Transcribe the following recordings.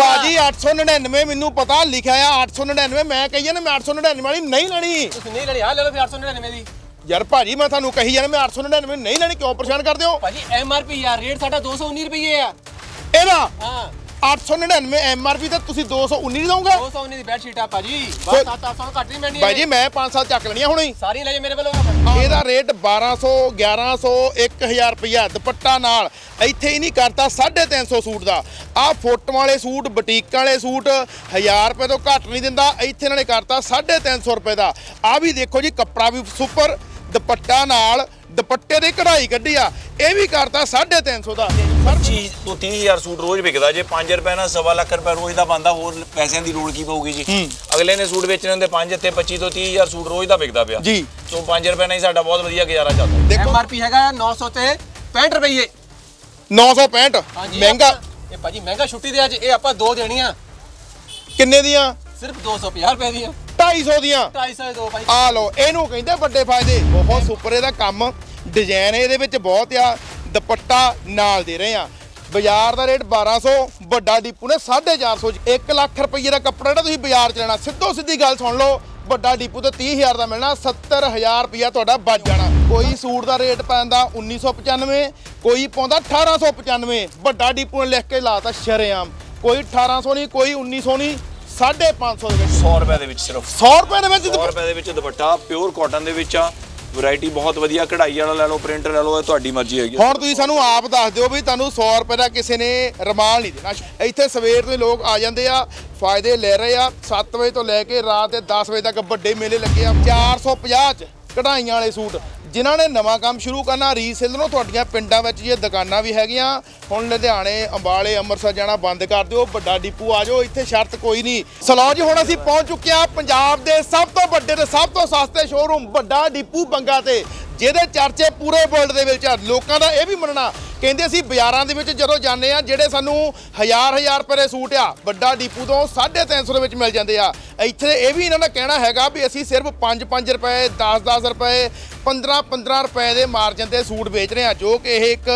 ਭਾਜੀ 899 ਮੈਨੂੰ ਪਤਾ ਲਿਖਿਆ ਆ 899 ਮੈਂ ਕਹੀ ਜਾਂਦਾ ਮੈਂ 899 ਵਾਲੀ ਨਹੀਂ ਲੈਣੀ। ਤੁਸੀਂ ਨਹੀਂ ਲੈਣੀ ਆ ਲੈ ਲਓ ਫਿਰ 899 ਦੀ। ਯਾਰ ਭਾਜੀ ਮੈਂ ਤੁਹਾਨੂੰ ਕਹੀ ਜਾਂਦਾ ਮੈਂ 899 ਨਹੀਂ ਲੈਣੀ ਕਿਉਂ ਪਰੇਸ਼ਾਨ ਕਰਦੇ ਹੋ? ਭਾਜੀ ਐਮਆਰਪੀ ਯਾਰ ਰੇਟ ਸਾਡਾ 219 ਰੁਪਏ ਆ। ਇਹਦਾ? ਹਾਂ। 899 ਐਮਆਰਪੀ ਤੇ ਤੁਸੀਂ 219 ਦੀ ਦੋਗੇ 219 ਦੀ ਬੈੱਡ ਸ਼ੀਟ ਆ ਭਾਜੀ। ਬਸ 7-800 ਘੱਟ ਨਹੀਂ ਮਿਲਣੀ ਭਾਜੀ ਮੈਂ 5 ਸਾਲ ਚੱਕ ਲੈਣੀਆਂ ਹੁਣੇ। ਸਾਰੀ ਲੈ ਜਾ ਮੇਰੇ ਵੱਲੋਂ। ਇਹਦਾ ਰੇਟ 1200 1100 1000 ਰੁਪਇਆ ਦੁਪੱਟਾ ਨਾਲ। ਇੱਥੇ ਹੀ ਨਹੀਂ ਕਰਤਾ 350 ਸੂਟ ਦਾ। ਆਹ ਫੁੱਟ ਵਾਲੇ ਸੂਟ ਬੁਟੀਕਾਂ ਵਾਲੇ ਸੂਟ 1000 ਰੁਪਏ ਤੋਂ ਘੱਟ ਨਹੀਂ ਦਿੰਦਾ। ਇੱਥੇ ਇਹਨਾਂ ਨੇ ਕਰਤਾ 350 ਰੁਪਏ ਦਾ। ਆ ਵੀ ਦੇਖੋ ਜੀ ਕੱਪੜਾ ਵੀ ਸੁਪਰ ਦੁਪੱਟਾ ਨਾਲ। ਦੁਪੱਟੇ ਦੀ ਕਢਾਈ ਕੱਢੀ ਆ ਇਹ ਵੀ ਕਰਤਾ 350 ਦਾ। ਸਰ 25 ਤੋਂ 30000 ਸੂਟ ਰੋਜ਼ ਵਿਕਦਾ ਜੇ 5 ਰੁਪਏ ਨਾਲ ਸਵਾ ਲੱਖ ਰੁਪਏ ਰੋਜ਼ ਦਾ ਬੰਦਾ ਹੋਰ ਪੈਸਿਆਂ ਦੀ ਲੋੜ ਕੀ ਪਊਗੀ ਜੀ? ਅਗਲੇ ਨੇ ਸੂਟ ਵੇਚਣੇ ਹੁੰਦੇ 5 ਤੇ 25 ਤੋਂ 30000 ਸੂਟ ਰੋਜ਼ ਦਾ ਵਿਕਦਾ ਪਿਆ। ਜੀ। ਸੋ 5 ਰੁਪਏ ਨਾਲ ਹੀ ਸਾਡਾ ਬਹੁਤ ਵਧੀਆ ਗੁਜ਼ਾਰਾ ਚੱਲਦਾ। ਦੇਖੋ। ਐਮਆਰਪੀ ਹੈਗਾ 900 ਤੇ 65 ਰੁਪਏ 965 ਮਹਿੰਗਾ। ਇਹ ਭਾਜੀ ਮਹਿੰਗਾ ਛੁੱਟੀ ਦੇ ਅੱਜ ਇਹ ਆਪਾਂ ਦੋ ਦੇਣੀਆਂ। ਕਿੰਨੇ ਦੀਆਂ? ਸਿਰਫ 250 ਰੁਪਏ ਦੀਆਂ। 250 ਦੀਆਂ। 250 ਦੇ ਭਾਜੀ ਆ ਲਓ ਇਹਨੂੰ ਕਹਿੰਦੇ ਵੱਡੇ ਫਾਇਦੇ। ਬਹੁਤ ਸੁਪਰ ਇਹਦਾ ਕੰਮ। ਡਿਜ਼ਾਈਨ ਇਹਦੇ ਵਿੱਚ ਬਹੁਤ ਆ। ਦੁਪੱਟਾ ਨਾਲ ਦੇ ਰਹੇ ਆ। ਬਾਜ਼ਾਰ ਦਾ ਰੇਟ 1200 ਵੱਡਾ ਡੀਪੂ ਨੇ 450 ਚ। 1 ਲੱਖ ਰੁਪਏ ਦਾ ਕੱਪੜਾ ਜਿਹੜਾ ਤੁਸੀਂ ਬਾਜ਼ਾਰ ਚ ਲੈਣਾ। ਸਿੱਧੋ ਸਿੱਧੀ ਗੱਲ ਸੁਣ ਲਓ ਵੱਡਾ ਡੀਪੂ ਤੇ 30000 ਦਾ ਮਿਲਣਾ। 70000 ਰੁਪਇਆ ਤੁਹਾਡਾ ਬਚ ਜਾਣਾ। ਕੋਈ ਸੂਟ ਦਾ ਰੇਟ ਪੈਂਦਾ 1995 ਕੋਈ ਪਾਉਂਦਾ 1895 ਵੱਡਾ ਡੀਪੂ ਨੇ ਲਿਖ ਕੇ ਲਾਤਾ ਸ਼ਰੇਆਮ। ਕੋਈ 1800 ਨਹੀਂ ਕੋਈ 1900 ਨਹੀਂ। 550 ਦੇ ਵਿੱਚ। 100 ਰੁਪਏ ਦੇ ਵਿੱਚ ਸਿਰਫ। 100 ਰੁਪਏ ਦੇ ਵਿੱਚ 100 ਰੁਪਏ ਦੇ ਵਿੱਚ ਦੁਪੱਟਾ ਪਿਓਰ ਕਾਟਨ ਦੇ ਵਿੱਚ ਆ। ਵੈਰਾਈਟੀ ਬਹੁਤ ਵਧੀਆ ਕਢਾਈ ਵਾਲਾ ਲੈ ਲਓ ਪ੍ਰਿੰਟ ਲੈ ਲਓ ਇਹ ਤੁਹਾਡੀ ਮਰਜ਼ੀ ਹੈਗੀ। ਹੁਣ ਤੁਸੀਂ ਸਾਨੂੰ ਆਪ ਦੱਸ ਦਿਓ ਵੀ ਤੁਹਾਨੂੰ 100 ਰੁਪਏ ਦਾ ਕਿਸੇ ਨੇ ਰਮਾਲ ਨਹੀਂ ਦੇਣਾ। ਇੱਥੇ ਸਵੇਰ ਤੋਂ ਲੋਕ ਆ ਜਾਂਦੇ ਆ ਫਾਇਦੇ ਲੈ ਰਹੇ ਆ। 7 ਵਜੇ ਤੋਂ ਲੈ ਕੇ ਰਾਤ ਦੇ 10 ਵਜੇ ਤੱਕ ਵੱਡੇ ਮੇਲੇ ਲੱਗੇ ਆ। 450 ਚ ਕਢਾਈਆਂ ਵਾਲੇ ਸੂਟ। ਜਿਨ੍ਹਾਂ ਨੇ ਨਵਾਂ ਕੰਮ ਸ਼ੁਰੂ ਕਰਨਾ ਰੀਸੇਲ ਨੂੰ ਤੁਹਾਡੀਆਂ ਪਿੰਡਾਂ ਵਿੱਚ ਜੇ ਦੁਕਾਨਾਂ ਵੀ ਹੈਗੀਆਂ, ਹੁਣ ਲੁਧਿਆਣੇ, ਅੰਬਾਲੇ, ਅੰਮ੍ਰਿਤਸਰ ਜਾਣਾ ਬੰਦ ਕਰ ਦਿਓ, ਵੱਡਾ ਡਿਪੂ ਆ ਜਾਓ, ਇੱਥੇ ਸ਼ਰਤ ਕੋਈ ਨਹੀਂ। ਸਲੋ ਹੁਣ ਅਸੀਂ ਪਹੁੰਚ ਚੁੱਕੇ ਆ ਪੰਜਾਬ ਦੇ ਸਭ ਤੋਂ ਵੱਡੇ ਤੇ ਸਭ ਤੋਂ ਸਸਤੇ ਸ਼ੋਰੂਮ ਵੱਡਾ ਡਿਪੂ ਬੰਗਾ ਤੇ। ਜਿਹਦੇ ਚਰਚੇ ਪੂਰੇ ਵਰਲਡ ਦੇ ਵਿੱਚ ਆ। ਲੋਕਾਂ ਦਾ ਇਹ ਵੀ ਮੰਨਣਾ, ਕਹਿੰਦੇ ਅਸੀਂ ਬਾਜ਼ਾਰਾਂ ਦੇ ਵਿੱਚ ਜਦੋਂ ਜਾਂਦੇ ਆ ਜਿਹੜੇ ਸਾਨੂੰ ਹਜ਼ਾਰ ਹਜ਼ਾਰ ਰੁਪਏ ਦੇ ਸੂਟ ਆ, ਵੱਡਾ ਡੀਪੂ ਤੋਂ 350 ਦੇ ਵਿੱਚ ਮਿਲ ਜਾਂਦੇ ਆ। ਇੱਥੇ ਇਹ ਵੀ ਇਹਨਾਂ ਦਾ ਕਹਿਣਾ ਹੈਗਾ ਵੀ ਅਸੀਂ ਸਿਰਫ 5-5 ਰੁਪਏ 10-10 ਰੁਪਏ 15-15 ਰੁਪਏ ਦੇ ਮਾਰਜਨ ਤੇ ਸੂਟ ਵੇਚ ਰਹੇ ਆ ਜੋ ਕਿ ਇਹ ਇੱਕ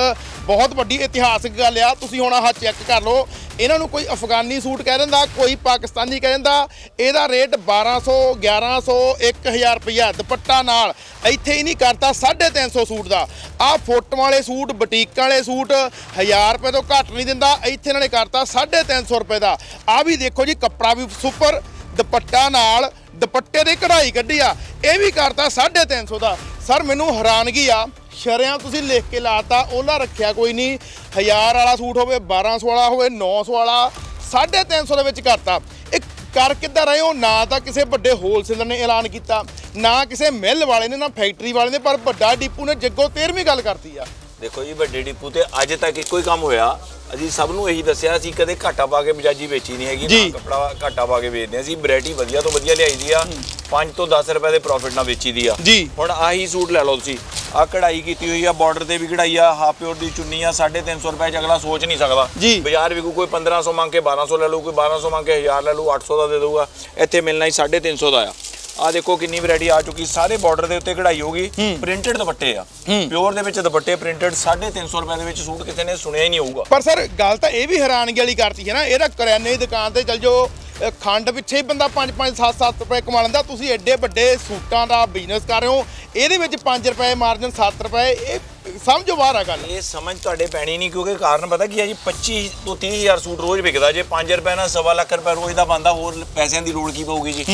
ਬਹੁਤ ਵੱਡੀ ਇਤਿਹਾਸਕ ਗੱਲ ਆ। ਤੁਸੀਂ ਹੁਣ ਆਹ ਚੈੱਕ ਕਰ ਲਓ। ਇਹਨਾਂ ਨੂੰ ਕੋਈ ਅਫਗਾਨੀ ਸੂਟ ਕਹਿ ਦਿੰਦਾ, ਕੋਈ ਪਾਕਿਸਤਾਨੀ ਕਹਿ ਦਿੰਦਾ। ਇਹਦਾ ਰੇਟ 1200 1100 1000 ਰੁਪਇਆ ਦੁਪੱਟਾ ਨਾਲ। ਇੱਥੇ ਹੀ ਨਹੀਂ ਕਰਤਾ 350 ਸੂਟ ਦਾ। ਆਹ ਫੋਟੋ ਵਾਲੇ ਸੂਟ, ਬੁਟੀਕਾਂ ਵਾਲੇ ਸੂਟ 1000 ਰੁਪਏ ਤੋਂ ਘੱਟ ਨਹੀਂ ਦਿੰਦਾ। ਇੱਥੇ ਇਹਨਾਂ ਨੇ ਕਰਤਾ 350 ਰੁਪਏ ਦਾ। ਆ ਵੀ ਦੇਖੋ ਜੀ, ਕੱਪੜਾ ਵੀ ਸੁਪਰ, ਦੁਪੱਟਾ ਨਾਲ, ਦੁਪੱਟੇ ਦੀ ਕਢਾਈ ਕੱਢੀ ਆ। ਇਹ ਵੀ ਕਰਤਾ 350 ਦਾ। ਸਰ, ਮੈਨੂੰ ਹੈਰਾਨਗੀ ਆ ਸ਼ਰਿਆਂ ਤੁਸੀਂ ਲਿਖ ਕੇ ਲਾਤਾ ਉਹਲਾ ਰੱਖਿਆ ਕੋਈ ਨਹੀਂ। 1000 ਵਾਲਾ ਸੂਟ ਹੋਵੇ 1200 ਵਾਲਾ ਹੋਵੇ 900 ਵਾਲਾ 350 ਦੇ ਵਿੱਚ ਕਰਤਾ। ਇਹ ਕਰ ਕਿੱਦਾਂ ਰਹੇ ਹੋ? ਨਾ ਤਾਂ ਕਿਸੇ ਵੱਡੇ ਹੋਲਸੇਲਰ ਨੇ ਐਲਾਨ ਕੀਤਾ, ਨਾ ਕਿਸੇ ਮਿੱਲ ਵਾਲੇ ਨੇ, ਨਾ ਫੈਕਟਰੀ ਵਾਲੇ ਨੇ, ਪਰ ਵੱਡਾ ਡੀਪੂ ਨੇ ਜੱਗੋ 13ਵੀਂ ਗੱਲ ਕਰਤੀ ਆ। ਦੇਖੋ ਜੀ ਵੱਡੇ ਡਿਪੂ ਤੇ ਅੱਜ ਤੱਕ ਇੱਕੋ ਹੀ ਕੰਮ ਹੋਇਆ। ਅਸੀਂ ਸਭ ਨੂੰ ਇਹੀ ਦੱਸਿਆ ਸੀ ਕਦੇ ਘਾਟਾ ਪਾ ਕੇ ਬਜਾਜੀ ਵੇਚੀ ਨਹੀਂ ਹੈਗੀ। ਨਾ ਕੱਪੜਾ ਘਾਟਾ ਪਾ ਕੇ ਵੇਚਦੇ ਅਸੀਂ ਵੈਰਾਈਟੀ ਵਧੀਆ ਤੋਂ ਵਧੀਆ ਲਿਆਈ ਦੀ ਆ 5 ਤੋਂ 10 ਰੁਪਏ ਦੇ ਪ੍ਰੋਫਿਟ ਨਾਲ ਵੇਚੀ ਦੀ ਆ। ਜੀ। ਹੁਣ ਆਹੀ ਸੂਟ ਲੈ ਲਓ ਤੁਸੀਂ। ਆ ਕਢਾਈ ਕੀਤੀ ਹੋਈ ਆ ਬਾਰਡਰ ਤੇ ਵੀ ਕਢਾਈ ਆ ਹਾਫ ਪਿਓਰ ਦੀ ਚੁੰਨੀ ਆ 350 ਰੁਪਏ ਚ ਅਗਲਾ ਸੋਚ ਨਹੀਂ ਸਕਦਾ। ਬਾਜ਼ਾਰ ਵੀ ਕੋਈ 1500 ਮੰਗ ਕੇ 1200 ਲੈ ਲਊ ਕੋਈ 1200 ਮੰਗ ਕੇ 1000 ਲੈ ਲਊ 800 ਦਾ ਦੇ ਦਊਗਾ। ਇੱਥੇ ਮਿਲਣਾ ਹੀ 350 ਦਾ ਆ। ਆ ਦੇਖੋ ਕਿੰਨੀ ਵੈਰਾਈਟੀ ਆ ਚੁੱਕੀ ਸਾਰੇ ਬਾਰਡਰ ਦੇ ਉੱਤੇ ਕਢਾਈ ਹੋਗੀ ਪ੍ਰਿੰਟਡ ਦੁਪੱਟੇ ਆ। ਪਿਓਰ ਦੇ ਵਿੱਚ ਦੁਪੱਟੇ ਪ੍ਰਿੰਟਡ 350 ਰੁਪਏ ਦੇ ਵਿੱਚ ਸੂਟ ਕਿਸੇ ਨੇ ਸੁਣਿਆ ਹੀ ਨਹੀਂ ਹੋਊਗਾ। ਪਰ ਸਰ ਗੱਲ ਤਾਂ ਇਹ ਵੀ ਹੈਰਾਨਗੀ ਵਾਲੀ ਕਰਤੀ ਹੈ ਨਾ ਇਹਦਾ ਕਰਿਆਨੇ ਦੀ ਦੁਕਾਨ ਤੇ ਚਲ ਜਾਓ ਅ, ਖੰਡ ਪਿੱਛੇ ਹੀ ਬੰਦਾ 5 5 7 7 ਰੁਪਏ ਕਮਾ ਲੈਂਦਾ ਤੁਸੀਂ ਐਡੇ ਵੱਡੇ ਸੂਟਾਂ ਦਾ ਬਿਜ਼ਨਸ ਕਰ ਰਹੇ ਹੋ ਇਹਦੇ ਵਿੱਚ 5 ਰੁਪਏ ਮਾਰਜਨ 7 ਰੁਪਏ ਇਹ ਸਮਝੋ ਬਾਹਰ ਆ ਗੱਲ। ਇਹ ਸਮਝ ਤੁਹਾਡੇ ਪੈਣੀ ਨਹੀਂ ਕਿਉਂਕਿ ਕਾਰਨ ਪਤਾ ਕੀ ਹੈ ਜੀ 25 ਤੋਂ 30000 ਸੂਟ ਰੋਜ਼ ਵਿਕਦਾ। ਜੇ 5 ਰੁਪਏ ਨਾਲ ਸਵਾ ਲੱਖ ਰੁਪਏ ਰੋਜ਼ ਦਾ ਬੰਦਾ ਹੋਰ ਪੈਸਿਆਂ ਦੀ ਲੋੜ ਕੀ ਪਊਗੀ ਜੀ?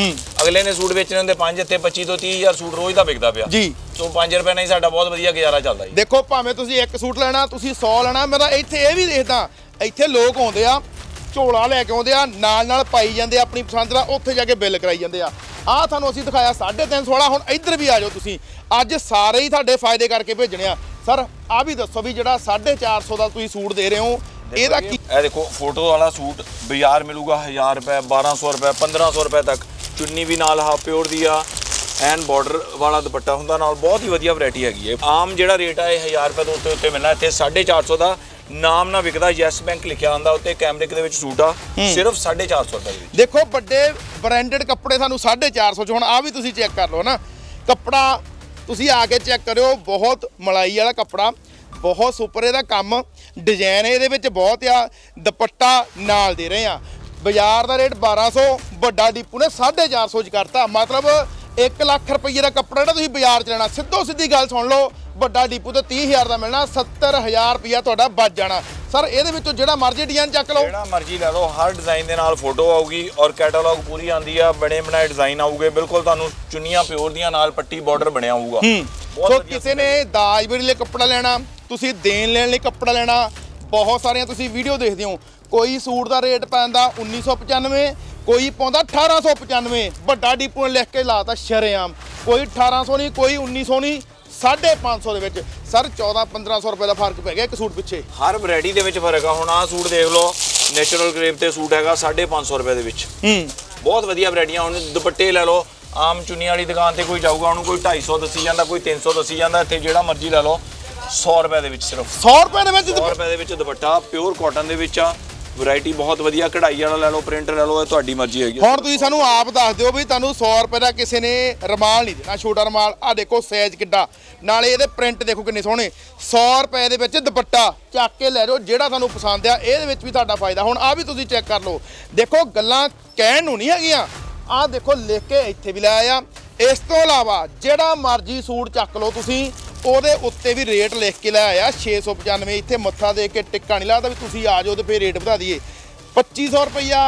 ਅਗਲੇ ਨੇ ਸੂਟ ਵੇਚਣੇ ਹੁੰਦੇ 5 ਤੇ 25 ਤੋਂ 30000 ਸੂਟ ਰੋਜ਼ ਦਾ ਵਿਕਦਾ ਪਿਆ। ਜੀ। ਸੋ 5 ਰੁਪਏ ਨਾਲ ਹੀ ਸਾਡਾ ਬਹੁਤ ਵਧੀਆ ਗੁਜ਼ਾਰਾ ਚੱਲਦਾ ਜੀ। ਦੇਖੋ ਭਾਵੇਂ ਤੁਸੀਂ ਇੱਕ ਸੂਟ ਲੈਣਾ ਤੁਸੀਂ 100 ਲੈਣਾ ਮੈਂ ਤਾਂ ਇੱਥੇ ਇਹ ਵੀ ਦੇਖਦਾ ਇੱਥੇ ਲੋਕ ਆਉਂਦੇ ਆ ਝੋਲਾ ਲੈ ਕੇ ਆਉਂਦੇ ਆ ਨਾਲ ਨਾਲ ਪਾਈ ਜਾਂਦੇ ਆ ਆਪਣੀ ਪਸੰਦ ਦਾ ਉੱਥੇ ਜਾ ਕੇ ਬਿੱਲ ਕਰਾਈ ਜਾਂਦੇ ਆ। ਆਹ ਤੁਹਾਨੂੰ ਅਸੀਂ ਦਿਖਾਇਆ 350 ਵਾਲਾ ਹੁਣ ਇੱਧਰ ਵੀ ਆ ਜਾਓ ਤੁਸੀਂ। ਅੱਜ ਸਾਰੇ ਹੀ ਤੁਹਾਡੇ ਫਾਇਦੇ ਕਰਕੇ ਭੇਜਣੇ ਆ। ਸਰ ਆ ਵੀ ਦੱਸੋ ਵੀ ਜਿਹੜਾ 450 ਦਾ ਤੁਸੀਂ ਸੂਟ ਦੇ ਰਹੇ ਹੋ ਇਹਦਾ ਕੀ ਇਹ ਦੇਖੋ ਫੋਟੋ ਵਾਲਾ ਸੂਟ ਬਾਜ਼ਾਰ ਮਿਲੂਗਾ 1000 ਰੁਪਏ 1200 ਰੁਪਏ 1500 ਰੁਪਏ ਤੱਕ। ਚੁੰਨੀ ਵੀ ਨਾਲ ਹਾਫ ਪਿਓਰ ਦੀ ਆ ਐਨ ਬਾਰਡਰ ਵਾਲਾ ਦੁਪੱਟਾ ਹੁੰਦਾ ਨਾਲ ਬਹੁਤ ਹੀ ਵਧੀਆ ਵੈਰਾਈਟੀ ਹੈਗੀ ਹੈ ਆਮ ਜਿਹੜਾ ਰੇਟ ਆ ਇਹ 1000 ਰੁਪਏ ਤੋਂ ਉੱਤੇ ਉੱਤੇ ਮਿਲਣਾ ਇੱਥੇ 450 ਦਾ ਨਾਮ ਨਾ ਵਿਕਦਾ ਯੈਸ ਬੈਂਕ ਲਿਖਿਆ ਹੁੰਦਾ ਉੱਤੇ ਕੈਮਰਿਕ ਦੇ ਵਿੱਚ ਸੂਟ ਆ ਸਿਰਫ 450 ਰੁਪਏ ਦੇ ਵਿੱਚ। ਦੇਖੋ ਵੱਡੇ ਬ੍ਰਾਂਡਡ ਕੱਪੜੇ ਸਾਨੂੰ 450 ਚ ਹੁਣ ਆ ਵੀ ਤੁਸੀਂ ਚੈੱਕ ਕਰ ਲਓ ਨਾ ਕੱਪੜਾ ਤੁਸੀਂ ਆ ਕੇ ਚੈੱਕ ਕਰਿਓ, ਬਹੁਤ ਮਲਾਈ ਵਾਲਾ ਕੱਪੜਾ, ਬਹੁਤ ਸੁਪਰ ਇਹਦਾ ਕੰਮ ਡਿਜ਼ਾਈਨ ਇਹਦੇ ਵਿੱਚ ਬਹੁਤ ਆ, ਦੁਪੱਟਾ ਨਾਲ ਦੇ ਰਹੇ ਆ। ਬਾਜ਼ਾਰ ਦਾ ਰੇਟ 1200 ਵੱਡਾ ਡੀਪੂ ਨੇ 450 ਚ ਕਰਤਾ। ਮਤਲਬ 1 ਲੱਖ ਰੁਪਏ ਦਾ ਕੱਪੜਾ ਜਿਹੜਾ ਤੁਸੀਂ ਬਾਜ਼ਾਰ ਚ ਲੈਣਾ ਸਿੱਧੋ ਸਿੱਧੀ ਗੱਲ ਸੁਣ ਲਓ ਵੱਡਾ ਡੀਪੂ ਤੇ 30000 ਦਾ ਮਿਲਣਾ 70000 ਰੁਪਇਆ ਤੁਹਾਡਾ ਬਚ ਜਾਣਾ। ਸਰ ਇਹਦੇ ਵਿੱਚੋਂ ਜਿਹੜਾ ਮਰਜ਼ੀ ਡਿਜ਼ਾਈਨ ਚੱਕ ਲਓ। ਜਿਹੜਾ ਮਰਜ਼ੀ ਲੈ ਲਓ ਹਰ ਡਿਜ਼ਾਈਨ ਦੇ ਨਾਲ ਫੋਟੋ ਆਊਗੀ ਔਰ ਕੈਟਾਲੌਗ ਪੂਰੀ ਆਂਦੀ ਆ ਬਣੇ ਬਣਾਏ ਡਿਜ਼ਾਈਨ ਆਊਗੇ ਬਿਲਕੁਲ ਤੁਹਾਨੂੰ ਚੁੰਨੀਆਂ ਪਿਓਰ ਦੀਆਂ ਨਾਲ ਪੱਟੀ ਬਾਰਡਰ ਬਣਿਆ ਹੋਊਗਾ। ਸੋ ਕਿਸੇ ਨੇ ਦਾਜ ਬੜੀ ਲਈ ਕੱਪੜਾ ਲੈਣਾ ਤੁਸੀਂ ਦੇਣ ਲੈਣ ਲਈ ਕੱਪੜਾ ਲੈਣਾ ਬਹੁਤ ਸਾਰੀਆਂ ਤੁਸੀਂ ਵੀਡੀਓ ਦੇਖਦੇ ਹੋ। ਕੋਈ ਸੂਟ ਦਾ ਰੇਟ ਪੈਂਦਾ 1995 ਕੋਈ ਪਾਉਂਦਾ 1895 ਵੱਡਾ ਡੀਪੂ ਨੇ ਲਿਖ ਕੇ ਲਾਤਾ ਸ਼ਰੇਆਮ। ਕੋਈ 1800 ਨਹੀਂ ਕੋਈ 1900 ਨਹੀਂ। 550 ਦੇ ਵਿੱਚ ਸਰ 14 1500 ਰੁਪਏ ਦਾ ਫ਼ਰਕ ਪੈ ਗਿਆ ਇੱਕ ਸੂਟ ਪਿੱਛੇ। ਹਰ ਵੈਰਾਈਟੀ ਦੇ ਵਿੱਚ ਫ਼ਰਕ ਆ। ਹੁਣ ਆਹ ਸੂਟ ਦੇਖ ਲਓ ਨੇਚਰਲ ਗ੍ਰੇਪ ਤੇ ਸੂਟ ਹੈਗਾ 550 ਰੁਪਏ ਦੇ ਵਿੱਚ। ਹੂੰ। ਬਹੁਤ ਵਧੀਆ ਵੈਰਾਈਟੀਆਂ ਹੁਣ ਦੁਪੱਟੇ ਲੈ ਲਓ ਆਮ ਚੁੰਨੀਆਂ ਵਾਲੀ ਦੁਕਾਨ ਤੇ ਕੋਈ ਜਾਊਗਾ ਉਹਨੂੰ ਕੋਈ 250 ਦੱਸੀ ਜਾਂਦਾ ਕੋਈ 300 ਦੱਸੀ ਜਾਂਦਾ ਇੱਥੇ ਜਿਹੜਾ ਮਰਜ਼ੀ ਲੈ ਲਓ 100 ਰੁਪਏ ਦੇ ਵਿੱਚ ਸਿਰਫ। 100 ਰੁਪਏ ਦੇ ਵਿੱਚ 100 ਰੁਪਏ ਦੇ ਵਿੱਚ ਦੁਪੱਟਾ ਪਿਓਰ ਕਾਟਨ ਦੇ ਵਿੱਚ ਆ। ਵੈਰਾਈਟੀ ਬਹੁਤ ਵਧੀਆ, ਕਢਾਈ ਵਾਲਾ ਲੈ ਲਓ, ਪ੍ਰਿੰਟ ਲੈ ਲਓ, ਇਹ ਤੁਹਾਡੀ ਮਰਜ਼ੀ ਹੈਗੀ ਹੁਣ ਤੁਸੀਂ ਸਾਨੂੰ ਆਪ ਦੱਸ ਦਿਓ ਵੀ ਤੁਹਾਨੂੰ 100 ਰੁਪਏ ਦਾ ਕਿਸੇ ਨੇ ਰਮਾਲ ਨਹੀਂ ਦੇਣਾ, ਛੋਟਾ ਰਮਾਲ ਆ ਦੇਖੋ ਸਾਈਜ਼ ਕਿੱਡਾ। ਨਾਲੇ ਇਹਦੇ ਪ੍ਰਿੰਟ ਦੇਖੋ ਕਿੰਨੇ ਸੋਹਣੇ। 100 ਰੁਪਏ ਦੇ ਵਿੱਚ ਦੁਪੱਟਾ ਚੱਕ ਕੇ ਲੈ ਲਓ ਜਿਹੜਾ ਤੁਹਾਨੂੰ ਪਸੰਦ ਆ, ਇਹਦੇ ਵਿੱਚ ਵੀ ਤੁਹਾਡਾ ਫਾਇਦਾ। ਹੁਣ ਆ ਵੀ ਤੁਸੀਂ ਚੈੱਕ ਕਰ ਲਓ। ਦੇਖੋ, ਗੱਲਾਂ ਕਹਿਣ ਨੂੰ ਨਹੀਂ ਹੈਗੀਆਂ। ਆ ਦੇਖੋ, ਲਿਖ ਕੇ ਇੱਥੇ ਵੀ ਲਾਇਆ ਆ ਇਸ ਤੋਂ ਇਲਾਵਾ ਜਿਹੜਾ ਮਰਜ਼ੀ ਸੂਟ ਚੱਕ ਲਓ ਤੁਸੀਂ ਉਹਦੇ ਉੱਤੇ ਵੀ ਰੇਟ ਲਿਖ ਕੇ ਲਾਇਆ ਆ 695 ਇੱਥੇ ਮੱਥਾ ਦੇ ਕੇ ਟਿੱਕਾ ਨਹੀਂ ਲੱਗਦਾ ਵੀ ਤੁਸੀਂ ਆ ਜਾਓ ਤੇ ਫੇਰ ਰੇਟ ਵਧਾ ਦਈਏ। 2500 ਰੁਪਈਆ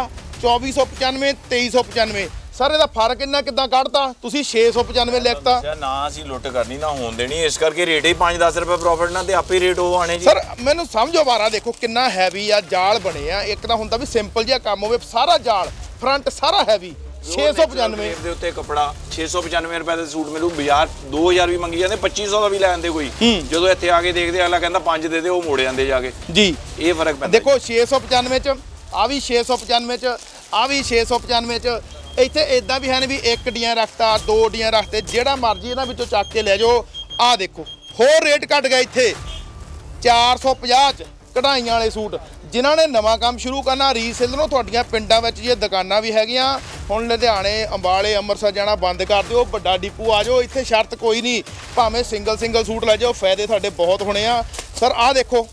2495 2395 ਸਰ ਇਹਦਾ ਫ਼ਰਕ ਇੰਨਾ ਕਿੱਦਾਂ ਕੱਢਤਾ? ਤੁਸੀਂ 695 ਲਿਖਤਾ। ਨਾ ਅਸੀਂ ਲੁੱਟ ਕਰਨੀ ਨਾ ਹੋਣ ਦੇਣੀ। ਇਸ ਕਰਕੇ ਰੇਟ ਹੀ 5-10 ਰੁਪਏ ਪ੍ਰੋਫਿਟ ਨਾਲ ਤੇ ਆਪੇ ਰੇਟ ਉਹ ਆਣੇ ਜੀ। ਸਰ ਮੈਨੂੰ ਸਮਝੋ ਬਾਰਾ ਦੇਖੋ ਕਿੰਨਾ ਹੈਵੀ ਆ ਜਾਲ ਬਣੇ ਆ। ਇੱਕ ਤਾਂ ਹੁੰਦਾ ਵੀ ਸਿੰਪਲ ਜਿਹਾ ਕੰਮ ਹੋਵੇ ਸਾਰਾ ਜਾਲ ਫਰੰਟ ਸਾਰਾ ਹੈਵੀ 695 ਰੇਟ ਦੇ ਉੱਤੇ ਕਪੜਾ 695 ਰੁਪਏ ਦਾ ਸੂਟ ਮਿਲੂ। ਬਾਜ਼ਾਰ 2000 ਵੀ ਮੰਗੀ ਜਾਂਦੇ 2500 ਦਾ ਵੀ ਲੈ ਆਂਦੇ ਕੋਈ। ਜਦੋਂ ਇੱਥੇ ਆ ਕੇ ਦੇਖਦੇ ਅਗਲਾ ਕਹਿੰਦਾ 5 ਦੇ ਦੇ ਉਹ ਮੋੜ ਜਾਂਦੇ ਜਾ ਕੇ। ਜੀ। ਇਹ ਫ਼ਰਕ ਪੈਂਦਾ। ਦੇਖੋ 695 ਚ ਆ ਵੀ 695 ਚ ਆ ਵੀ 695 ਚ। ਇੱਥੇ ਇਦਾਂ ਵੀ ਹੈ ਨੀ ਵੀ ਇੱਕ ਡੀਆਂ ਰੱਖਤਾ ਦੋ ਡੀਆਂ ਰੱਖਤੇ ਜਿਹੜਾ ਮਰਜ਼ੀ ਇਹਨਾਂ ਵਿੱਚੋਂ ਚੱਕ ਕੇ ਲੈ ਜਾਓ। ਆ ਦੇਖੋ ਹੋਰ ਰੇਟ ਘਟ ਗਿਆ ਇੱਥੇ। 450 ਚ। ਕਢਾਈਆਂ ਵਾਲੇ ਸੂਟ। ਜਿਨ੍ਹਾਂ ਨੇ ਨਵਾਂ ਕੰਮ ਸ਼ੁਰੂ ਕਰਨਾ ਰੀਸੇਲਰੋਂ ਤੁਹਾਡੀਆਂ ਪਿੰਡਾਂ ਵਿੱਚ ਜੇ ਦੁਕਾਨਾਂ ਵੀ ਹੈਗੀਆਂ ਹੁਣ ਲੁਧਿਆਣੇ ਅੰਬਾਲੇ ਅੰਮ੍ਰਿਤਸਰ ਜਾਣਾ ਬੰਦ ਕਰ ਦਿਓ ਵੱਡਾ ਡਿਪੂ ਆ ਜਾਓ ਇੱਥੇ ਸ਼ਰਤ ਕੋਈ ਨਹੀਂ। ਭਾਵੇਂ ਸਿੰਗਲ ਸਿੰਗਲ ਸੂਟ ਲੈ ਜਾਓ ਫਾਇਦੇ ਤੁਹਾਡੇ ਬਹੁਤ ਹੋਣੇ ਆ। ਸਰ ਆਹ ਦੇਖੋ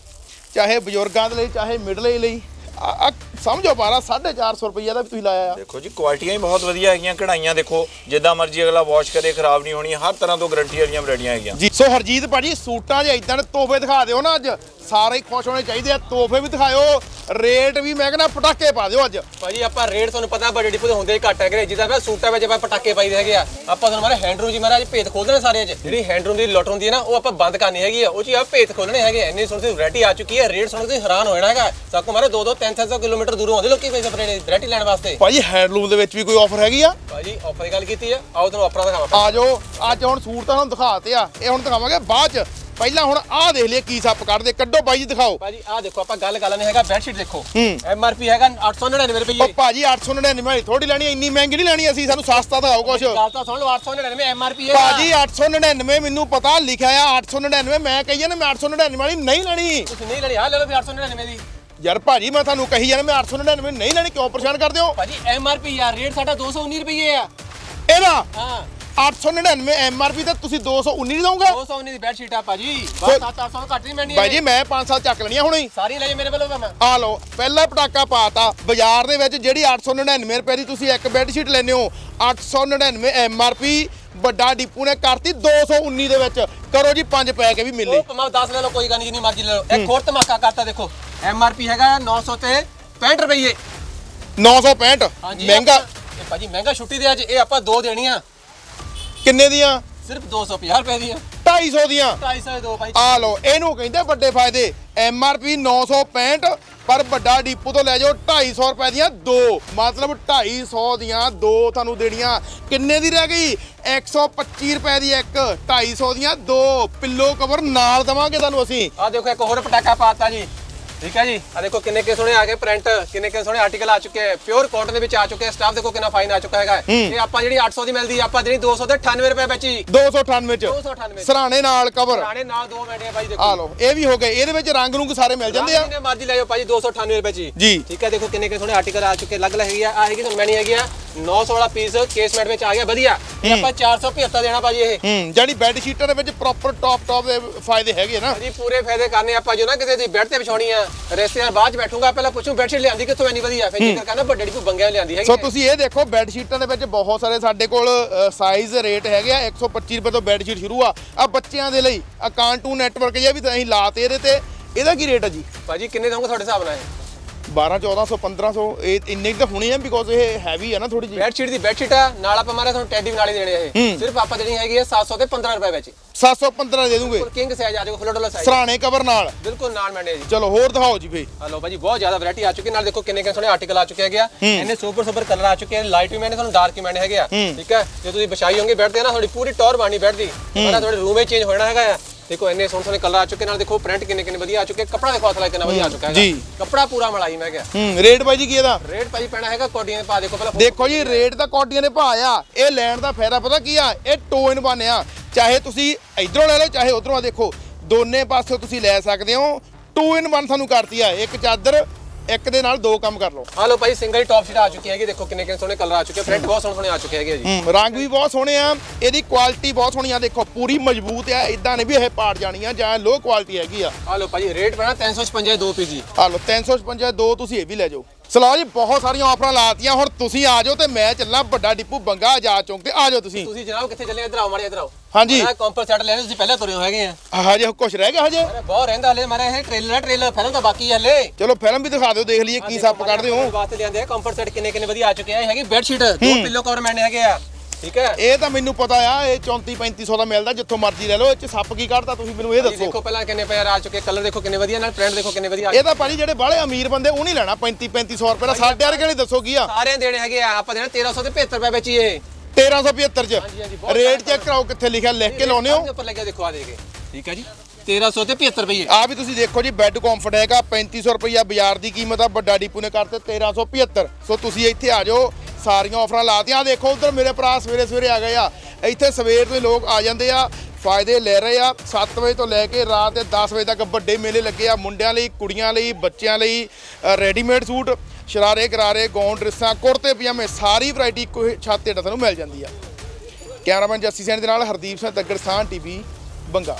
ਚਾਹੇ ਬਜ਼ੁਰਗਾਂ ਦੇ ਲਈ ਚਾਹੇ ਮਿਡਲੇ ਲਈ ਆ ਸਮਝੋ ਪਾਰਾ 450 ਰੁਪਈਆ ਦਾ ਵੀ ਤੁਸੀਂ ਲਾਇਆ ਆ। ਦੇਖੋ ਜੀ ਕੁਆਲਿਟੀਆਂ ਹੀ ਬਹੁਤ ਵਧੀਆ ਹੈਗੀਆਂ ਕਢਾਈਆਂ ਦੇਖੋ ਜਿੱਦਾਂ ਮਰਜ਼ੀ ਅਗਲਾ ਵਾਸ਼ ਕਰੇ ਖਰਾਬ ਨਹੀਂ ਹੋਣੀ ਹਰ ਤਰ੍ਹਾਂ ਤੋਂ ਗਾਰੰਟੀ ਵਾਲੀਆਂ ਵੈਰਾਈਟੀਆਂ ਹੈਗੀਆਂ। ਜੀ ਸੋ ਹਰਜੀਤ ਭਾਜੀ ਸੂਟਾਂ 'ਚ ਇਦਾਂ ਦੇ ਤੋਹਫੇ ਦਿਖਾ ਦਿਓ ਨਾ ਅੱਜ ਸਾਰੇ ਹੀ ਖੁਸ਼ ਹੋਣੇ ਚਾਹੀਦੇ ਆ। ਤੋਹਫੇ ਵੀ ਦਿਖਾਇਓ ਰੇਟ ਵੀ ਮੈਂ ਕਹਿੰਦਾ ਪਟਾਕੇ ਪਾ ਦਿਓ ਅੱਜ। ਭਾਜੀ ਆਪਾਂ ਰੇਟ ਤੁਹਾਨੂੰ ਪਤਾ ਬੜੇ ਡਿਪੂ ਦੇ ਹੁੰਦੇ ਹੀ ਘੱਟ ਹੈਗੇ ਜਿੱਦਾਂ ਮੈਂ ਸੂਟਾਂ ਵਿੱਚ ਆਪਾਂ ਪਟਾਕੇ ਪਾਈਦੇ ਹੈਗੇ ਆ। ਆਪਾਂ ਤੁਹਾਨੂੰ ਮਾਰੇ ਹੈਂਡਰੂਮ ਜੀ ਮਹਾਰਾਜ ਭੇਤ ਖੋਲਦੇ ਨੇ ਸਾਰਿਆਂ 'ਚ। ਜਿਹੜੀ ਹੈਂਡਰੂਮ ਦੀ ਲੁੱਟ ਹੁੰਦੀ ਹੈ ਨਾ ਉਹ ਆਪਾਂ ਬੰਦ ਕਰਨੀ ਹੈਗੀ ਆ। ਉਹ 'ਚ ਆ ਭੇਤ ਖੋਲਣੇ ਹੈਗੇ। ਇੰਨੀ ਸੋਹਣੀ ਵੈਰਾਈਟੀ ਆ ਚੁੱਕੀ ਹੈ। ਰੇਟ ਸੁਣ ਕੇ ਤੁਸੀਂ ਹੈਰਾਨ ਹੋ ਜਾਣਾ ਹੈਗਾ। ਸਾਕੋ ਮਾਰੇ 2 2 3 300 ਕਿਲੋਮੀਟਰ ਦੂਰੋਂ ਆਉਂਦੇ ਲੋਕੀ ਪੈਸੇ ਆਪਣੇ ਵੈਰਾਈਟੀ ਲੈਣ ਵਾਸਤੇ। ਭਾਜੀ ਹੈਂਡਲੂਮ ਦੇ ਵਿੱਚ ਵੀ ਕੋਈ ਆਫਰ ਹੈਗੀ ਆ? ਭਾਜੀ ਆਫਰ ਦੀ ਗੱਲ ਕੀਤੀ ਆ। ਆਓ ਤੁਹਾਨੂੰ ਆਫਰਾਂ ਦਿਖਾਵਾਂ। ਆ ਜਾਓ। ਅੱਜ ਹੁਣ ਸੂਟ ਤਾਂ ਤੁਹਾਨੂੰ ਦਿਖਾਤੇ ਆ। ਇਹ ਹੁਣ ਦਿਖਾਵਾਂਗੇ ਬਾਅਦ 'ਚ। ਪਹਿਲਾਂ ਹੁਣ ਆਹ ਦੇਖ ਲਈਏ ਕੀ ਸੱਪ ਕੱਢਦੇ ਕੱਢੋ ਬਾਈ ਜੀ ਦਿਖਾਓ। ਭਾਜੀ ਆਹ ਦੇਖੋ ਆਪਾਂ ਗੱਲ ਕਰ ਲੈਣੇ ਹੈਗਾ ਬੈਡਸ਼ੀਟ ਦੇਖੋ। ਹੂੰ। ਐਮ ਆਰ ਪੀ ਹੈਗਾ 899 ਰੁਪਏ ਉਹ ਭਾਜੀ 899 ਵਾਲੀ ਥੋੜੀ ਲੈਣੀ ਇੰਨੀ ਮਹਿੰਗੀ ਨਹੀਂ ਲੈਣੀ ਅਸੀਂ ਸਾਨੂੰ ਸਸਤਾ ਦਿਖਾਓ ਕੁਛ। ਗੱਲ ਤਾਂ ਸੁਣ ਲਓ 899 ਐਮ ਆਰ ਪੀ ਹੈ ਭਾਜੀ 899 ਮੈਨੂੰ ਪਤਾ ਲਿਖਿਆ ਆ 899 ਮੈਂ ਕਹੀ ਜਾਂਦਾ ਮੈਂ 899 ਵਾਲੀ ਨਹੀਂ ਲੈਣੀ। ਤੁਸੀਂ ਨਹੀਂ ਲੈਣੀ ਆ ਲੈ ਲਓ ਫਿਰ 899 ਦੀ। ਯਾਰ ਭਾਜੀ ਮੈਂ ਤੁਹਾਨੂੰ ਕਹੀ ਜਾਂਦਾ ਮੈਂ 899 ਨਹੀਂ ਲੈਣੀ ਕਿਉਂ ਪਰੇਸ਼ਾਨ ਕਰਦੇ ਹੋ? ਭਾਜੀ ਐਮ ਆਰ ਪੀ ਯਾਰ ਰੇਟ ਸਾਡਾ 219 ਰੁਪਏ ਆ। ਇਹਦਾ? ਹਾਂ। 899 ਐਮਆਰਪੀ ਤੇ ਤੁਸੀਂ 219 ਨਹੀਂ ਦਊਂਗਾ 219 ਦੀ ਬੈੱਡ ਸ਼ੀਟ ਆ ਭਾਜੀ। ਬਸ 7-800 ਘੱਟ ਨਹੀਂ ਮਿਲਣੀ ਭਾਈ ਜੀ ਮੈਂ 5 ਸਾਲ ਚੱਕ ਲੈਣੀਆਂ ਹੁਣੇ। ਸਾਰੀ ਲੈ ਜਾ ਮੇਰੇ ਵੱਲੋਂ ਮੈਂ। ਆ ਲਓ ਪਹਿਲਾ ਪਟਾਕਾ ਪਾਤਾ। ਬਾਜ਼ਾਰ ਦੇ ਵਿੱਚ ਜਿਹੜੀ 899 ਰੁਪਏ ਦੀ ਤੁਸੀਂ ਇੱਕ ਬੈੱਡ ਸ਼ੀਟ ਲੈਨੇ ਹੋ 899 ਐਮਆਰਪੀ ਵੱਡਾ ਡਿਪੂ ਨੇ ਕਰਤੀ 219 ਦੇ ਵਿੱਚ। ਕਰੋ ਜੀ ਪੰਜ ਪੈ ਕੇ ਵੀ ਮਿਲੇ। ਉਹ ਪਮਾ 10 ਲੈ ਲਓ ਕੋਈ ਗੱਲ ਨਹੀਂ ਜਿੰਨੀ ਮਰਜ਼ੀ ਲੈ ਲਓ। ਇੱਕ ਹੋਰ ਧਮਾਕਾ ਕਰਤਾ ਦੇਖੋ। ਐਮ ਆਰ ਪੀ ਹੈਗਾ 900 ਤੇ 65 ਰੁਪਏ। 965 ਹਾਂਜੀ ਮਹਿੰਗਾ। ਭਾਜੀ ਮਹਿੰਗਾ ਛੁੱਟੀ ਦੇ ਅੱਜ। ਇਹ ਆਪਾਂ ਦੋ ਦੇਣੀਆਂ। ਕਿੰਨੇ ਦੀਆਂ? ਸਿਰਫ 250 ਰੁਪਏ ਦੀਆਂ। 250 ਦੀਆਂ। 250 ਦੇ ਦੋ ਭਾਈ। ਆ ਲਓ ਇਹਨੂੰ ਕਹਿੰਦੇ ਵੱਡੇ ਫਾਇਦੇ। ਐਮਆਰਪੀ 965 ਪਰ ਵੱਡਾ ਡੀਪੂ ਤੋਂ ਲੈ ਜਾਓ 250 ਰੁਪਏ ਦੀਆਂ ਦੋ। ਮਤਲਬ 250 ਦੀਆਂ ਦੋ ਤੁਹਾਨੂੰ ਦੇਣੀਆਂ। ਕਿੰਨੇ ਦੀ ਰਹਿ ਗਈ? 125 ਰੁਪਏ ਦੀ ਇੱਕ 250 ਦੀਆਂ ਦੋ। ਪਿੱਲੋ ਕਵਰ ਨਾਲ ਦਵਾਂਗੇ ਤੁਹਾਨੂੰ ਅਸੀਂ। ਆ ਦੇਖੋ ਇੱਕ ਹੋਰ ਪਟਾਕਾ ਪਾਤਾ ਜੀ। ਠੀਕ ਹੈ ਜੀ? ਆ ਦੇਖੋ ਕਿੰਨੇ ਕਿ ਸੋਹਣੇ ਆ ਗਏ ਪ੍ਰਿੰਟ ਕਿੰਨੇ ਕਿ ਸੋਹਣੇ ਆਰਟੀਕਲ ਆ ਚੁੱਕੇ ਹੈ। ਪਿਓਰ ਕਾਟਨ ਦੇ ਵਿੱਚ ਆ ਚੁੱਕੇ ਹੈ। ਸਟਾਫ ਦੇਖੋ ਕਿੰਨਾ ਫਾਈਨ ਆ ਚੁੱਕਾ ਹੈਗਾ ਇਹ ਆਪਾਂ ਜਿਹੜੀ 800 ਦੀ ਮਿਲਦੀ ਆਪਾਂ ਜਿਹੜੀ 200 ਤੇ 98 ਰੁਪਏ ਵਿੱਚ ਹੀ। 298 ਚ। 298 ਸਰਾਣੇ ਨਾਲ ਕਵਰ ਪੁਰਾਣੇ ਨਾਲ ਦੋ ਬੈਠੇ ਭਾਈ ਦੇਖੋ। ਆ ਲਓ ਇਹ ਵੀ ਹੋ ਗਏ। ਇਹਦੇ ਵਿੱਚ ਰੰਗ ਰੁੰਗ ਸਾਰੇ ਮਿਲ ਜਾਂਦੇ ਆ। ਜਿੰਨੇ ਮਰਜ਼ੀ ਲੈ ਜਾਓ ਭਾਜੀ 298 ਰੁਪਏ ਚ ਹੀ। ਜੀ। ਠੀਕ ਹੈ ਦੇਖੋ ਕਿੰਨੇ ਕਿ ਸੋਹਣੇ ਆਰਟੀਕਲ ਆ ਚੁੱਕੇ ਅਲੱਗ ਅਲੱਗ ਹੈਗੀ ਆ। ਆ ਹੈਗੀ ਤੁਹਾਨੂੰ ਮੈਣੀ ਹੈਗੀ ਆ। 900 ਵਾਲਾ ਪੀਸ ਕੇਸਮੈਟ ਵਿੱਚ ਆ ਗਿਆ ਵਧੀਆ। ਇਹ ਆਪਾਂ 475 ਦੇਣਾ ਭਾਜੀ ਇਹ। ਹੂੰ ਜਾਨੀ ਬੈੱਡ ਸ਼ੀਟਾਂ ਦੇ ਵਿੱਚ ਪ੍ਰੋਪਰ ਟੌਪ ਟੌਪ ਦੇ ਫਾਇਦੇ ਹੈਗੇ ਨਾ। ਭਾਜੀ ਪੂਰੇ ਫਾਇਦੇ ਕਰਨੇ ਆਪਾਂ ਜੋ ਨਾ ਕਿਸੇ ਦੀ ਬੈੱਡ ਤੇ ਵਿਛਾਉਣੀ ਆ ਰਿਸ਼ਤੇਦਾਰ ਬਾਅਦ ਚ ਬੈਠੂਗਾ ਪਹਿਲਾਂ ਪੁੱਛੂ ਬੈੱਡ ਸ਼ੀਟ ਲਿਆਂਦੀ ਕਿੱਥੋਂ ਇੰਨੀ ਵਧੀਆ? ਫਿਰ ਜ਼ਿਕਰ ਕਰਨਾ ਵੱਡੇ ਡਿਪੂ ਬੰਗਿਆਂ ਲਿਆਂਦੀ ਹੈਗੀ ਸੋ ਤੁਸੀਂ ਇਹ ਦੇਖੋ ਬੈੱਡ ਸ਼ੀਟਾਂ ਦੇ ਵਿੱਚ ਬਹੁਤ ਸਾਰੇ ਸਾਡੇ ਕੋਲ ਸਾਈਜ਼ ਰੇਟ ਹੈਗੇ ਆ 125 ਰੁਪਏ ਤੋਂ ਬੈੱਡ ਸ਼ੀਟ ਸ਼ੁਰੂ ਆ। ਆ ਬੱਚਿਆਂ ਦੇ ਲਈ ਆ ਕਾਰਟੂਨ ਨੈਟਵਰਕ ਜਿਹਾ ਵੀ ਅਸੀਂ ਲਾਤੇ ਇਹਦੇ ਤੇ। ਇਹਦਾ ਕੀ ਰੇਟ ਆ ਜੀ? ਭਾਜੀ ਕਿੰਨੇ ਦਊਂਗਾ ਤੁਹਾਡੇ ਹਿਸਾਬ ਨਾਲ ਇਹ? 12 1400 1500 ਇਹ ਇੰਨੇ ਤਾਂ ਹੋਣੇ ਆ ਬਿਕੋਜ਼ ਇਹ ਹੈਵੀ ਆ ਨਾ ਥੋੜੀ ਜੀ ਬੈੱਡ ਸ਼ੀਟ ਦੀ ਬੈੱਡ ਸ਼ੀਟ ਆ ਨਾਲ ਆਪਾਂ ਮਾਰੇ ਤੁਹਾਨੂੰ ਟੈਡੀ ਨਾਲ ਹੀ ਦੇਣੇ ਆ ਇਹ। ਸਿਰਫ ਆਪਾਂ ਦੇਣੀ ਹੈਗੀ ਹੈ 700 ਤੇ 15 ਰੁਪਏ ਵਿੱਚ। 715 ਦੇ ਦੂੰਗੇ। ਕਿੰਗ ਸਾਈਜ਼ ਆ ਜਾਊਗਾ ਫੁੱਲ ਡੋਲਾ ਸਾਈਜ਼ ਸਰਾਣੇ ਕਵਰ ਨਾਲ। ਬਿਲਕੁਲ ਨਾਲ ਮੈਂਡੇ ਜੀ ਚਲੋ ਹੋਰ ਦਿਖਾਓ ਜੀ ਫੇ ਹਲੋ ਭਾਜੀ ਬਹੁਤ ਜ਼ਿਆਦਾ ਵੈਰਾਈਟੀ ਆ ਚੁੱਕੀ ਨਾਲ ਦੇਖੋ ਕਿੰਨੇ ਕਿੰਨੇ ਸੋਹਣੇ ਆਰਟੀਕਲ ਆ ਚੁੱਕੇ ਹੈਗੇ ਆ। ਇਹਨੇ ਸੁਪਰ ਸੁਪਰ ਕਲਰ ਆ ਚੁੱਕੇ ਆ। ਲਾਈਟ ਵੀ ਮੈਨੇ ਤੁਹਾਨੂੰ ਡਾਰਕ ਵੀ ਮੈਨੇ ਹੈਗੇ ਆ। ਠੀਕ ਹੈ? ਜੇ ਤੁਸੀਂ ਵਿਛਾਈ ਹੋਗੇ ਤੇ ਨਾ ਤੁਹਾਡੀ ਪੂਰੀ ਟੌਰ ਬਾਣੀ ਬੈੱਡ ਦੀ। ਤੁਹਾਡਾ ਤੁਹਾਡੇ ਰੂਮ ਹੀ ਚੇਂਜ ਹੋਣਾ ਹੈਗਾ ਆ। ਦੇਖੋ ਇੰਨੇ ਸੋਹਣੇ ਸੋਹਣੇ ਕਲਰ ਆ ਚੁੱਕੇ ਨਾਲ ਦੇਖੋ ਪ੍ਰਿੰਟ ਕਿੰਨੇ ਕਿੰਨੇ ਵਧੀਆ ਆ ਚੁੱਕੇ ਕੱਪੜਾ ਦੇਖੋ ਅਸਲਾ ਕਿੰਨਾ ਵਧੀਆ ਆ ਚੁੱਕਾ ਹੈਗਾ। ਜੀ। ਕੱਪੜਾ ਪੂਰਾ ਮਲਾਈ ਮੈਂ ਕਿਹਾ। ਹੂੰ ਰੇਟ ਬਾਈ ਜੀ ਕੀ ਇਹਦਾ? ਰੇਟ ਭਾਜੀ ਪੈਣਾ ਹੈਗਾ ਕੋਡੀਆਂ ਦੇ ਪਾ ਦੇਖੋ ਪਹਿਲਾਂ ਦੇਖੋ ਜੀ ਰੇਟ ਤਾਂ ਕੌਡੀਆਂ ਦੇ ਭਾਅ ਆ। ਇਹ ਲੈਣ ਦਾ ਫਾਇਦਾ ਪਤਾ ਕੀ ਆ? ਇਹ ਟੋ ਇਨ ਵਨ ਆ। ਚਾਹੇ ਤੁਸੀਂ ਇਧਰੋਂ ਲੈ ਲਓ ਚਾਹੇ ਉਧਰੋਂ ਆ ਦੇਖੋ। ਦੋਨੇ ਪਾਸੇ ਤੁਸੀਂ ਲੈ ਸਕਦੇ ਹੋ। ਟੂ ਇਨ ਵਨ ਸਾਨੂੰ ਕਰਤੀ ਆ। ਇੱਕ ਚਾਦਰ ਇੱਕ ਦੇ ਨਾਲ ਦੋ ਕੰਮ ਕਰ ਲਓ। ਹਲੋ ਭਾਈ ਸਿੰਗਲ ਟੌਪ ਸ਼ੀਟ ਆ ਚੁੱਕੀ ਹੈਗੀ ਦੇਖੋ ਕਿੰਨੇ ਕਿੰਨੇ ਸੋਹਣੇ ਕਲਰ ਆ ਚੁੱਕੇ ਪ੍ਰਿੰਟ ਬਹੁਤ ਸੋਹਣੇ ਸੋਹਣੇ ਆ ਚੁੱਕੇ ਹੈਗੇ ਜੀ। ਹੂੰ ਰੰਗ ਵੀ ਬਹੁਤ ਸੋਹਣੇ ਆ ਇਹਦੀ ਕੁਆਲਿਟੀ ਬਹੁਤ ਸੋਹਣੀ ਆ ਦੇਖੋ ਪੂਰੀ ਮਜ਼ਬੂਤ ਆ ਇਦਾਂ ਨਹੀਂ ਵੀ ਇਹ ਪਾੜ ਜਾਣੀ ਆ ਜਾਂ ਲੋ ਕੁਆਲਿਟੀ ਹੈਗੀ ਆ। ਹਲੋ ਭਾਜੀ ਰੇਟ ਪੈਣਾ 356 ਦੋ ਪੀਸ ਜੀ। ਆ ਲਓ 355 ਦੋ ਤੁਸੀਂ ਇਹ ਵੀ ਲੈ ਜਾਓ। ਸਲਾਹ ਜੀ ਬਹੁਤ ਸਾਰੀਆਂ ਆਫਰਾਂ ਲਾਤੀਆਂ ਹੁਣ ਤੁਸੀਂ ਆ ਜਾਓ ਤੇ ਮੈਂ ਚੱਲਾਂ ਵੱਡਾ ਡਿਪੂ ਬੰਗਾ ਆਜ਼ਾਦ ਚੌਂਕ ਤੇ। ਆ ਜਾਓ ਤੁਸੀਂ। ਤੁਸੀਂ ਜਨਾਬ ਕਿੱਥੇ ਚੱਲੇ ਇਧਰ ਆਓ ਮਾੜੇ ਇਧਰ ਆਓ। ਹਾਂਜੀ। ਮੈਂ ਕੰਪਲ ਸੈੱਟ ਲੈਣੇ ਤੁਸੀਂ ਪਹਿਲਾਂ ਤੁਰੇ ਹੋ ਹੈਗੇ ਆ ਹਜੇ ਕੁਝ ਰਹਿ ਗਿਆ ਹਜੇ? ਬਹੁਤ ਰਹਿੰਦਾ ਹਲੇ। ਮਾਰੇ ਇਹ ਟ੍ਰੇਲਰ ਟ੍ਰੇਲਰ ਫਿਲਮ ਤਾਂ ਬਾਕੀ ਹਲੇ। ਚਲੋ ਫਿਲਮ ਵੀ ਦਿਖਾ ਦਿਓ ਦੇਖ ਲਈਏ ਕੀ ਸੱਪ ਕੱਢਦੇ ਹੋ। ਵਾਸਤੇ ਲਿਆਂਦੇ ਕੰਫਰਟ ਸੈੱਟ ਕਿੰਨੇ ਕਿੰਨੇ ਵਧੀਆ ਆ ਚੁੱਕੇ ਆ। ਹੈਗੀ ਬੈੱਡ ਸ਼ੀਟ ਦੋ ਪਿੱਲੋ ਕਵਰ ਮੈਨੇ ਹੈਗੇ ਆ। ਠੀਕ ਹੈ? ਇਹ ਤਾਂ ਮੈਨੂੰ ਪਤਾ ਆ ਇਹ 34 3500 ਦਾ ਮਿਲਦਾ ਜਿੱਥੋਂ ਮਰਜ਼ੀ ਲੈ ਲਓ ਇਹ ਚ ਸੱਪ ਕੀ ਕੱਢਦਾ ਤੁਸੀਂ ਮੈਨੂੰ ਇਹ ਦੱਸੋ। ਦੇਖੋ ਪਹਿਲਾਂ ਕਿੰਨੇ ਪਏ ਆ ਚੁੱਕੇ ਕਲਰ ਦੇਖੋ ਕਿੰਨੇ ਵਧੀਆ ਨਾਲ ਪ੍ਰਿੰਟ ਦੇਖੋ ਕਿੰਨੇ ਵਧੀਆ ਇਹ ਤਾਂ ਭਾਜੀ ਜਿਹੜੇ ਬਾਹਲੇ ਅਮੀਰ ਬੰਦੇ ਉਹ ਨਹੀਂ ਲੈਣਾ 35 3500 ਰੁਪਏ ਦਾ। ਸਾਡੇ ਵਰਗੇ ਨਹੀਂ ਦੱਸੋ ਕੀ ਆ। ਸਾਰਿਆਂ ਦੇਣੇ ਹੈਗੇ ਆ ਆਪਾਂ ਦੇਣਾ 1300 ਤੇ 75 ਰੁਪਏ ਵਿੱਚ ਇਹ। 1375 ਚ। ਰੇਟ ਚੈੱਕ ਕਰਾਓ ਕਿੱਥੇ ਲਿਖਿਆ ਲਿਖ ਕੇ ਲਾਉਨੇ ਹੋ। ਉੱਪਰ ਲੱਗਿਆ ਦੇਖੋ ਆ ਠੀਕ ਹੈ ਜੀ 1300 ਤੇ 75 ਰੁਪਏ। ਆ ਵੀ ਤੁਸੀਂ ਦੇਖੋ ਜੀ ਬੈੱਡ ਕੰਫਰਟ ਹੈਗਾ 3500 ਰੁਪਈਆ ਬਾਜ਼ਾਰ ਦੀ ਕੀਮਤ ਆ ਵੱਡਾ ਡੀਪੂ ਨੇ ਕਰਤੇ 1375 ਸੋ ਤੁਸੀਂ ਇੱਥੇ ਆ ਜਾਓ ਸਾਰੀਆਂ ਆਫਰਾਂ ਲਾਤੀਆਂ। ਆਹ ਦੇਖੋ, ਉਧਰ ਮੇਰੇ ਭਰਾ ਸਵੇਰੇ ਸਵੇਰੇ ਆ ਗਏ ਆ। ਇੱਥੇ ਸਵੇਰ ਤੋਂ ਹੀ ਲੋਕ ਆ ਜਾਂਦੇ ਆ, ਫਾਇਦੇ ਲੈ ਰਹੇ ਆ। 7 ਵਜੇ ਤੋਂ ਲੈ ਕੇ ਰਾਤ ਦੇ 10 ਵਜੇ ਤੱਕ ਵੱਡੇ ਮੇਲੇ ਲੱਗੇ ਆ ਮੁੰਡਿਆਂ ਲਈ, ਕੁੜੀਆਂ ਲਈ, ਬੱਚਿਆਂ ਲਈ। ਰੈਡੀਮੇਡ ਸੂਟ, ਸ਼ਰਾਰੇ ਗਰਾਰੇ ਗੌਨ ਡਰੈਸਾਂ ਕੁੜਤੇ, ਪਜਾਮੇ, ਸਾਰੀ ਵੈਰਾਈਟੀ ਇੱਕੋ ਹੀ ਛੱਤ ਤੇ ਤੁਹਾਨੂੰ ਮਿਲ ਜਾਂਦੀ ਆ। ਕੈਮਰਾਮੈਨ ਜੱਸੀ ਸੈਨ ਦੇ ਨਾਲ ਹਰਦੀਪ ਸਿੰਘ ਤੱਗੜ ਸਾਹ ਟੀਵੀ ਬੰਗਾ